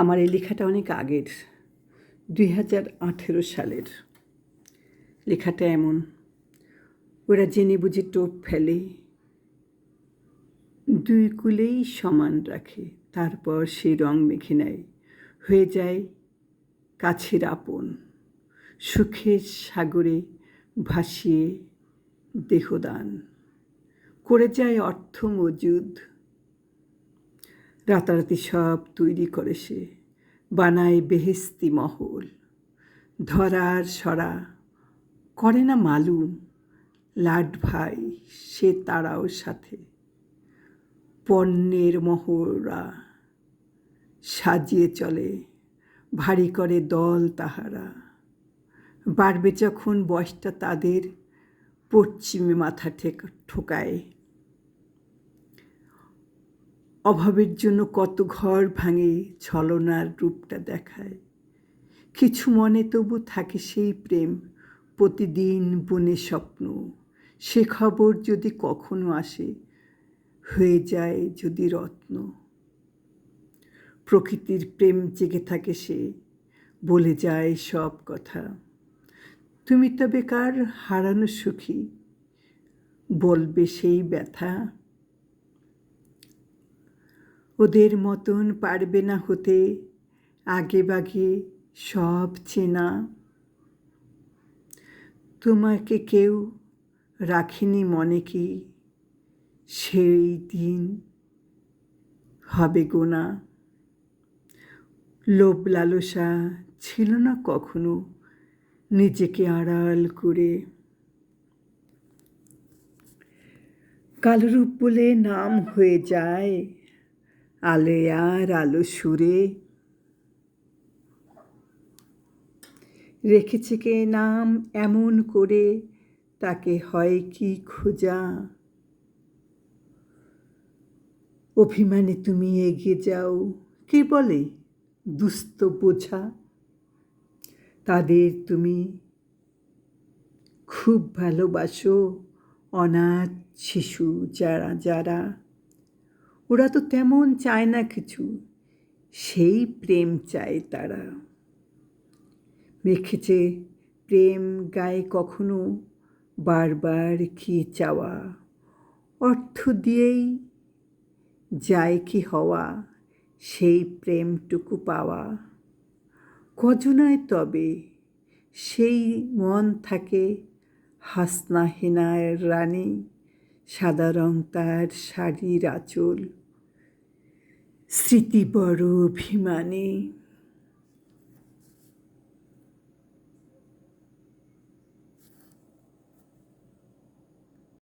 আমার এই লেখাটা অনেক আগের, দুই হাজার আঠেরো সালের। লেখাটা এমন, ওরা জেনে বুঝে টোপ ফেলে, দুই কুলেই সমান রাখে, তারপর সে রং মেখে নেয়, হয়ে যায় কাছের আপন সুখের সাগরে ভাসিয়ে দেহদান। করে যায় অর্থ মজুদ রাতারাতি সব তৈরি করে সে, বানায় বেহেস্তি মহল। ধরার সরা করে না মালুম লাড ভাই সে তারাও সাথে। পণ্যের মহড়া সাজিয়ে চলে, ভারী করে দল তাহারা। বাড়বে যখন বয়সটা তাদের, পশ্চিমে মাথা ঠেক ঠোকায় অভাবের জন্য কত ঘর ভাঙে, ছলনার রূপটা দেখায়। কিছু মনে তবু থাকে সেই প্রেম, প্রতিদিন বনে স্বপ্ন। সে খবর যদি কখনো আসে, হয়ে যায় যদি রত্ন। প্রকৃতির প্রেম জেগে থাকে সে, বলে যায় সব কথা। তুমি তবে কার হারানো সুখী? বলবে সেই ব্যথা ওদের মতন পারবে না হতে, আগে বাগে সব চেনা। তোমাকে কেউ রাখিনি মনে কি? সেই দিন হবে গোনা লোভ লালসা ছিল না কখনো নিজেকে আড়াল করে। কালরূপ বলে নাম হয়ে যায়। আলেয়ার আলো সুরে। রেখেছে কে নাম এমন করে, তাকে হয় কি খোঁজা? অভিমানে তুমি এগিয়ে যাও, কে বলে দুস্থ বোঝা? তাদের তুমি খুব ভালোবাসো, অনাথ শিশু যারা যারা। ওরা তো তেমন চায় না কিছু। সেই প্রেম চায় তারা। মেখেছে প্রেম গায়ে কখনো বারবার কি চাওয়া। অর্থ দিয়েই যায় কি হওয়া, সেই প্রেমটুকু পাওয়া। কজনায় তবে সেই মন থাকে হাসনা হেনায়ের রানী। সাদা রং তার শাড়ির আঁচল স্মৃতি বড় অভিমানী।